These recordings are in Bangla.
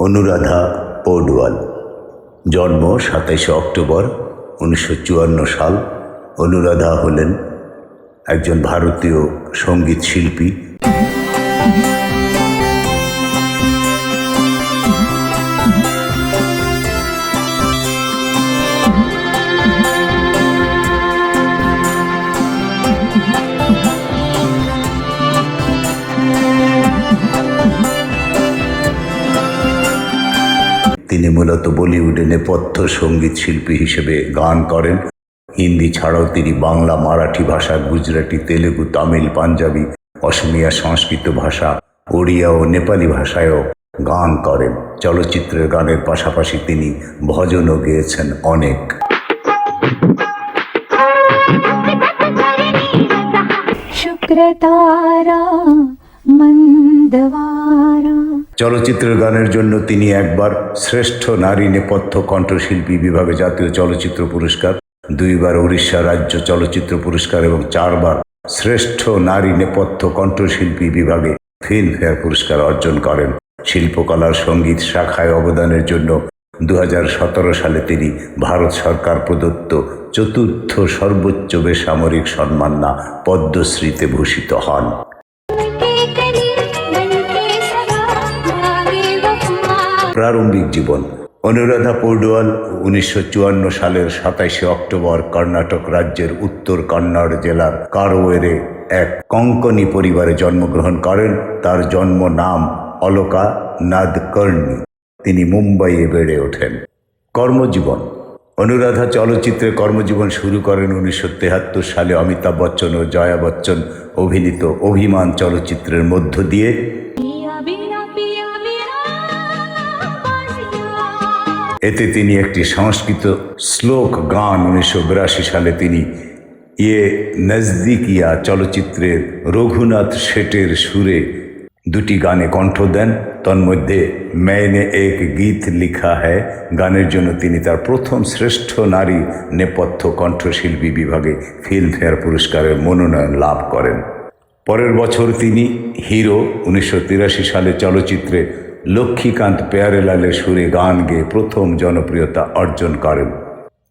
অনুরাধা পৌডওয়াল জন্ম সাতাইশে অক্টোবর উনিশশো চুয়ান্ন সাল। অনুরাধা হলেন একজন ভারতীয় সংগীত শিল্পী। তিনি মূলত বলিউডে নেপথ্য সঙ্গীত শিল্পী হিসেবে গান করেন হিন্দি ছাড়াও তিনি বাংলা মারাঠি ভাষা গুজরাটি তেলেগু তামিল পাঞ্জাবি অসমিয়া সংস্কৃত ভাষা ওড়িয়া ও নেপালি ভাষায়ও গান করেন চলচ্চিত্রের গানের পাশাপাশি তিনি ভজনও গেয়েছেন অনেক शुक्र तारा চলচ্চিত্র গানের জন্য তিনি একবার শ্রেষ্ঠ নারী নেপথ্য কণ্ঠশিল্পী বিভাগে জাতীয় চলচ্চিত্র পুরস্কার, দুইবার উড়িষ্যা রাজ্য চলচ্চিত্র পুরস্কার এবং চারবার শ্রেষ্ঠ নারী নেপথ্য কণ্ঠশিল্পী বিভাগে ফিল্মফেয়ার পুরস্কার অর্জন করেন। শিল্পকলার সংগীত শাখায় অবদানের জন্য দু হাজার সতেরো সালে তিনি ভারত সরকার প্রদত্ত চতুর্থ সর্বোচ্চ বেসামরিক সম্মাননা পদ্মশ্রীতে ভূষিত হন। প্রারম্ভিক জীবন। অনুরাধা পৌডওয়াল উনিশশো সালের সাতাইশে অক্টোবর কর্ণাটক রাজ্যের উত্তর কন্নড় জেলার কারওয়েরে এক কঙ্কনি পরিবারে জন্মগ্রহণ করেন। তার জন্ম নাম অলকা নাদকর্ণী। তিনি মুম্বাইয়ে বেড়ে ওঠেন। কর্মজীবন। অনুরাধা চলচ্চিত্রে কর্মজীবন শুরু করেন উনিশশো সালে অমিতাভ বচ্চন ও জয়া বচ্চন অভিনীত অভিমান চলচ্চিত্রের মধ্য দিয়ে। এতে তিনি একটি সংস্কৃত শ্লোক গান উনিশশো বিরাশি সালে তিনি ইয়ে নজদিকিয়া চলচ্চিত্রের রঘুনাথ শেঠের সুরে দুটি গানে কণ্ঠ দেন। তন্মধ্যে মেনে এক গীত লিখা হ্যায় গানের জন্য তিনি তার প্রথম শ্রেষ্ঠ নারী নেপথ্য কণ্ঠশিল্পী বিভাগে ফিল্মফেয়ার পুরস্কারের মনোনয়ন লাভ করেন। পরের বছর তিনি হিরো উনিশশো তিরাশি সালে চলচ্চিত্রে লক্ষ্মীকান্ত পেয়ারেলালের সুরে গান গেয়ে প্রথম জনপ্রিয়তা অর্জন করেন।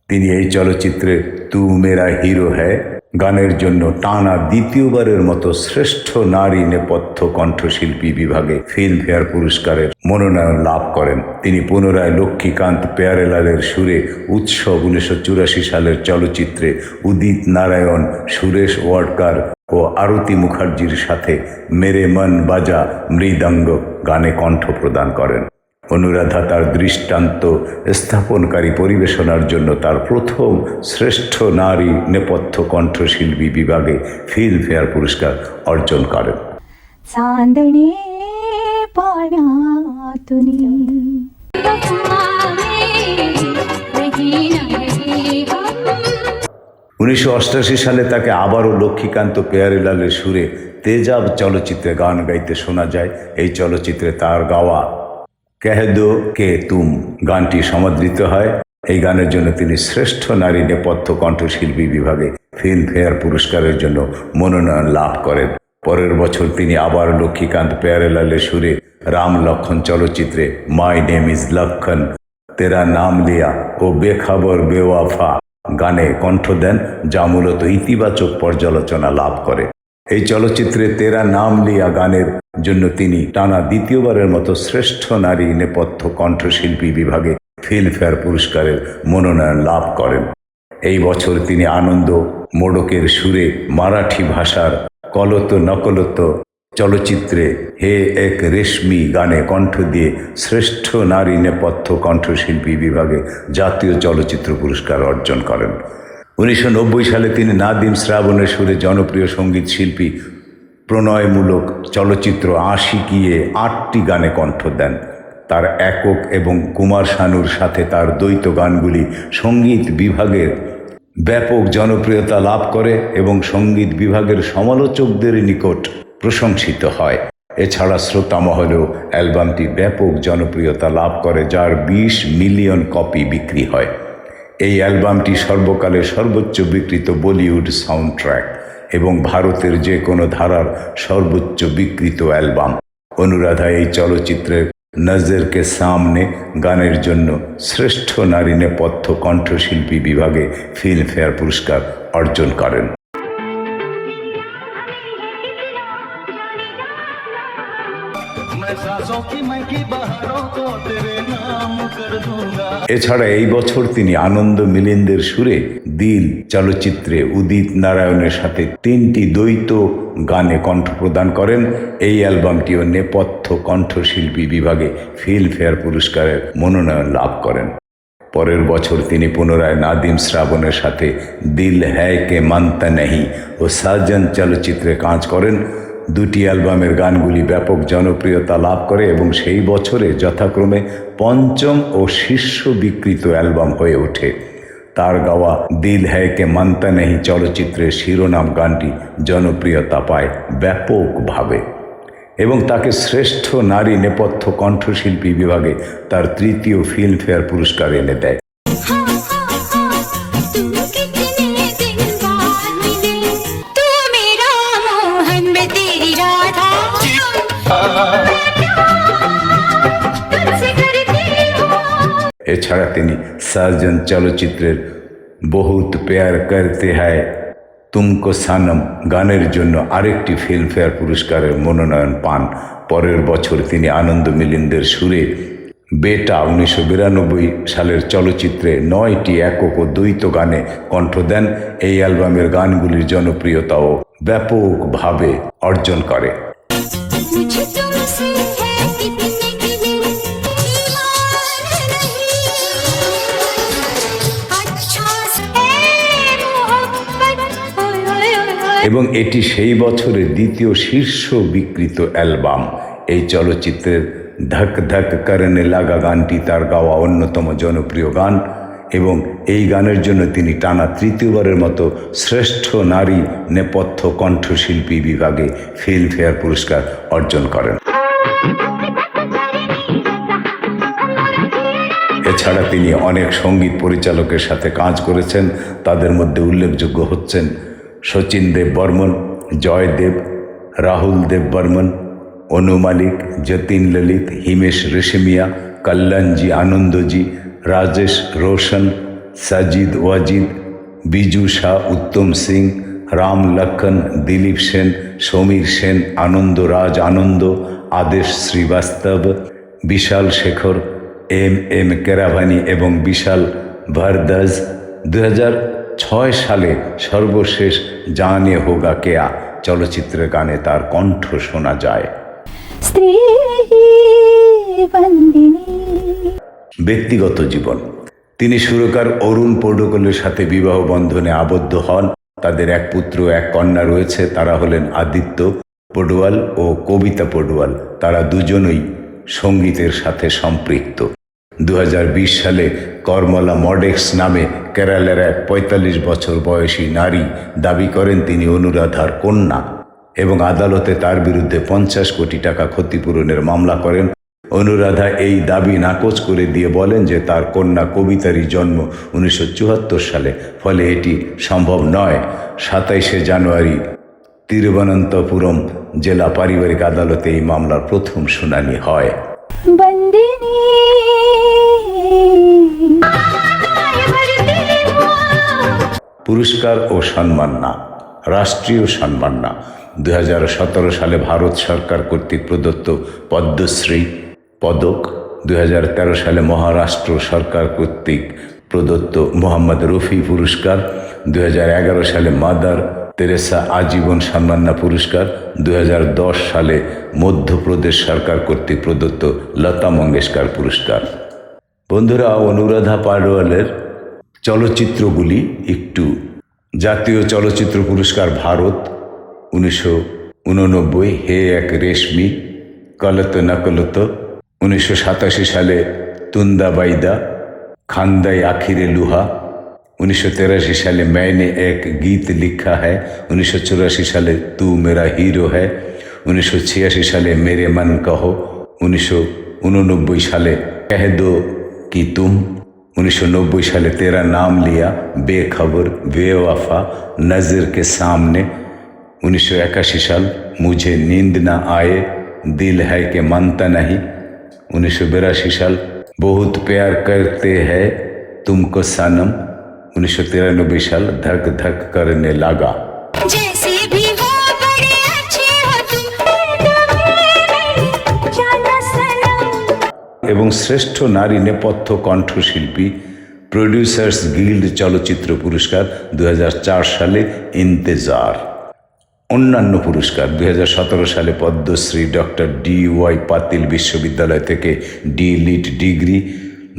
তিনি এই চলচ্চিত্রে তু মেরা হিরো হ্যায়, গানের জন্য টানা দ্বিতীয়বারের মতো শ্রেষ্ঠ নারী নেপথ্য কণ্ঠশিল্পী বিভাগে ফিল্মফেয়ার পুরস্কারের মনোনয়ন লাভ করেন। তিনি পুনরায় লক্ষ্মীকান্ত পেয়ারেলালের সুরে উৎসব উনিশশো চুরাশি সালের চলচ্চিত্রে উদিত নারায়ণ সুরেশ ওয়াডকার ও আরতি মুখার্জির সাথে মেরে মন বাজা মৃদঙ্গ গানে কণ্ঠ প্রদান করেন। অনুরাধা তার দৃষ্টান্ত স্থাপনকারী পরিবেশনার জন্য তার প্রথম শ্রেষ্ঠ নারী নেপথ্য কণ্ঠশিল্পী বিভাগে ফিল্মফেয়ার পুরস্কার অর্জন করেন। পাড়া উনিশশো সালে তাকে আবারও লক্ষ্মীকান্ত পেয়ারেলালের সুরে তেজাব চলচ্চিত্রে গান গাইতে শোনা যায়। এই চলচ্চিত্রে তার গাওয়া কহ দো কে তুম গানটি সমাদৃত হয়। এই গানের জন্য তিনি শ্রেষ্ঠ নারী নেপথ্য কণ্ঠশিল্পী বিভাগে ফিল্মফেয়ার পুরস্কারের জন্য মনোনয়ন লাভ করেন। পরের বছর তিনি আবার লক্ষ্মীকান্ত পেয়ারেলালের সুরে রাম লক্ষণ চলচ্চিত্রে মাই নেম ইজ লক্ষণ তেরা নাম লিয়া ও বেখাবর বেওয়াফা গানে কণ্ঠ দেন, যা মূলত ইতিবাচক পর্যালোচনা লাভ করে। এই চলচ্চিত্রে তেরা নাম লিয়া গানের জন্য তিনি টানা দ্বিতীয়বারের মতো শ্রেষ্ঠ নারী নেপথ্য কণ্ঠশিল্পী বিভাগে ফিল্মফেয়ার পুরস্কারের মনোনয়ন লাভ করেন। এই বছর তিনি আনন্দ, মোড়কের সুরে মারাঠি ভাষার কলত নকলত চলচ্চিত্রে হে এক রেশমি গানে কণ্ঠ দিয়ে শ্রেষ্ঠ নারী নেপথ্য কণ্ঠশিল্পী বিভাগে জাতীয় চলচ্চিত্র পুরস্কার অর্জন করেন। উনিশশো নব্বই সালে তিনি নাদিম শ্রাবণের সুরে জনপ্রিয় সংগীত শিল্পী প্রণয়মূলক চলচ্চিত্র আশিকিয়ে আটটি গানে কণ্ঠ দেন। তার একক এবং কুমার শানুর সাথে তার দ্বৈত গানগুলি সংগীত বিভাগের ব্যাপক জনপ্রিয়তা লাভ করে এবং সংগীত বিভাগের সমালোচকদের নিকট প্রশংসিত হয়। এছাড়া শ্রোতা মহলেও অ্যালবামটি ব্যাপক জনপ্রিয়তা লাভ করে, যার বিশ মিলিয়ন কপি বিক্রি হয়। এই অ্যালবামটি সর্বকালের সর্বোচ্চ বিক্রিত বলিউড সাউন্ড ট্র্যাক এবং ভারতের যে কোনো ধারার সর্বোচ্চ বিক্রিত অ্যালবাম। অনুরাধা এই চলচ্চিত্রের নজরকে সামনে গানের জন্য শ্রেষ্ঠ নারী নেপথ্য কণ্ঠশিল্পী বিভাগে ফিল্মফেয়ার পুরস্কার অর্জন করেন। এছাড়া এই বছর তিনি আনন্দ মিলিন্দের সুরে দিল চলচ্চিত্রে উদিত নারায়ণের সাথে তিনটি দ্বৈত গানে কণ্ঠ প্রদান করেন। এই অ্যালবামটিও নেপথ্য কণ্ঠশিল্পী বিভাগে ফিল্মফেয়ার পুরস্কারের মনোনয়ন লাভ করেন। পরের বছর তিনি পুনরায় নাদিম শ্রাবণের সাথে দিল হ্যায় কে মানতা নেহি ও সাজন চলচ্চিত্রে কাজ করেন। দুটি অ্যালবামের গানগুলি ব্যাপক জনপ্রিয়তা লাভ করে এবং সেই বছরে যথাক্রমে পঞ্চম ও শীর্ষ বিকৃত অ্যালবাম হয়ে ওঠে। তার গাওয়া দিল হ্যায় কে মানতা নেহি চলচ্চিত্রের শিরোনাম গানটি জনপ্রিয়তা পায় ব্যাপকভাবে। এবং তাকে শ্রেষ্ঠ নারী নেপথ্য কণ্ঠশিল্পী বিভাগে তার তৃতীয় ফিল্মফেয়ার পুরস্কার এনে দেয়। এছাড়া তিনি সার্জন চলচ্চিত্রের বহুত পেয়ার করতে হয়। তুমকো সানম গানের জন্য আরেকটি ফিল্মফেয়ার পুরস্কারের মনোনয়ন পান। পরের বছর তিনি আনন্দ মিলিন্দের সুরে বেটা উনিশশো বিরানব্বই সালের চলচ্চিত্রে নয়টি একক ও দ্বৈত গানে কণ্ঠ দেন। এই অ্যালবামের গানগুলির জনপ্রিয়তাও ব্যাপকভাবে অর্জন করে। এবং এটি সেই বছরের দ্বিতীয় শীর্ষ বিকৃত অ্যালবাম। এই চলচ্চিত্রের ধক ধক করনে লাগা গানটি তার গাওয়া অন্যতম জনপ্রিয় গান এবং এই গানের জন্য তিনি টানা তৃতীয়বারের মতো শ্রেষ্ঠ নারী নেপথ্য কণ্ঠশিল্পী বিভাগে ফিল্মফেয়ার পুরস্কার অর্জন করেন। এছাড়া তিনি অনেক সংগীত পরিচালকের সাথে কাজ করেছেন। তাদের মধ্যে উল্লেখযোগ্য হচ্ছেন শচীন দেব বর্মন, জয় দেব, রাহুল দেব বর্মন, অনু মালিক, যতীন ললিত, হিমেশ রেশমিয়া কল্যাণজি আনন্দজি, রাজেশ রোশন, সাজিদ ওয়াজিদ, বিজু শাহ, উত্তম সিং, রাম লক্ষণ, দিলীপ সেন, সমীর সেন, আনন্দ রাজ আনন্দ, আদেশ শ্রীবাস্তব, বিশাল শেখর, এম এম কেরাভানি এবং বিশাল ভারদাজ দু ছয় সালে সর্বশেষ জানে হোগা কেয়া চলচ্চিত্রের গানে তার কণ্ঠ শোনা যায়। ব্যক্তিগত জীবন। তিনি সুরকার অরুণ পৌডকলের সাথে বিবাহ বন্ধনে আবদ্ধ হন। তাদের এক পুত্র এক কন্যা রয়েছে তারা হলেন আদিত্য পডুয়াল ও কবিতা পডুয়াল। তারা দুজনই সঙ্গীতের সাথে সম্পৃক্ত। দু হাজার বিশ সালে কর্মলা মডেক্স নামে কেরালার এক পঁয়তাল্লিশ বছর বয়সী নারী দাবি করেন তিনি অনুরাধার কন্যা এবং আদালতে তার বিরুদ্ধে পঞ্চাশ কোটি টাকা ক্ষতিপূরণের মামলা করেন। অনুরাধা এই দাবি নাকচ করে দিয়ে বলেন যে তার কন্যা কবিতারই জন্ম উনিশশো চুয়াত্তর সালে, ফলে এটি সম্ভব নয়। সাতাইশে জানুয়ারি, তিরুবনন্তপুরম জেলা পারিবারিক আদালতে এই মামলার প্রথম শুনানি হয়। পুরস্কার ও সম্মান না রাষ্ট্রীয় সম্মান না দু সালে ভারত সরকার কর্তৃক প্রদত্ত পদ্মশ্রী, পদক দুই হাজার তেরো সালে মহারাষ্ট্র সরকার কর্তৃক প্রদত্ত মোহাম্মদ রফি পুরস্কার দু হাজার এগারো সালে মাদার তেরেসা আজীবন সম্মাননা পুরস্কার দু হাজার দশ সালে মধ্যপ্রদেশ সরকার কর্তৃক প্রদত্ত লতা মঙ্গেশকর পুরস্কার। বন্ধুরা, অনুরাধা পাডওয়ালের চলচ্চিত্রগুলি একটু জাতীয় চলচ্চিত্র পুরস্কার ভারত উনিশশো উননব্বই, হে এক রেশমি, কলত নকলত উনিশশো সাতাশি সালে তুন্দা বাইদা খান্দাই আখিরে লুহা उन्नीस साल मैंने एक गीत लिखा है। उन्नीस साले तू मेरा हीरो है। उन्नीस सौ छियासी साल मेरे मन कहो। उन्नीस साले कह दो कि तुम। उन्नीस साले तेरा नाम लिया। बेखबर, बेवफा, नज़र के सामने। उन्नीस सौ इक्यासी साल मुझे नींद ना आए। दिल है कि मानता नहीं। उन्नीस साल, बहुत प्यार करते हैं तुमको सनम। উনিশশো তিরানব্বই সাল ধক ধক করেনে লাগা। এবং শ্রেষ্ঠ নারী নেপথ্য কণ্ঠশিল্পী প্রডিউসার্স গিল্ড চলচ্চিত্র পুরস্কার দু হাজার চার সালে ইন্তেজার। অন্যান্য পুরস্কার দু হাজার সতেরো সালে পদ্মশ্রী ডক্টর ডি ওয়াই পাতিল বিশ্ববিদ্যালয় থেকে ডি লিট ডিগ্রি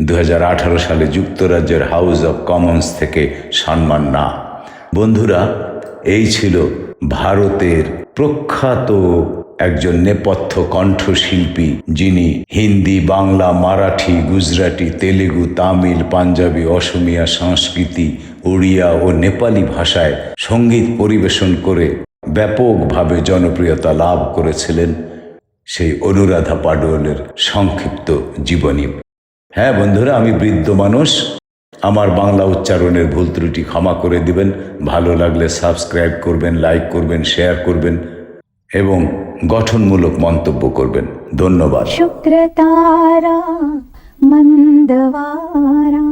দু হাজার আঠারো সালে যুক্তরাজ্যের হাউস অব কমন্স থেকে সম্মান না। বন্ধুরা, এই ছিল ভারতের প্রখ্যাত একজন নেপথ্য কণ্ঠশিল্পী যিনি হিন্দি, বাংলা, মারাঠি, গুজরাটি, তেলেগু, তামিল, পাঞ্জাবি, অসমিয়া, সংস্কৃতি, ওড়িয়া ও নেপালি ভাষায় সংগীত পরিবেশন করে ব্যাপকভাবে জনপ্রিয়তা লাভ করেছিলেন সেই অনুরাধা পাডোয়ালের সংক্ষিপ্ত জীবনী। হ্যাঁ বন্ধুরা, আমি বৃদ্ধ মানুষ। আমার বাংলা উচ্চারণের ভুল ত্রুটি ক্ষমা করে দিবেন। ভালো লাগলে সাবস্ক্রাইব করবেন, লাইক করবেন, শেয়ার করবেন এবং গঠনমূলক মন্তব্য করবেন। ধন্যবাদ। শুক্রতারা মন্দবারা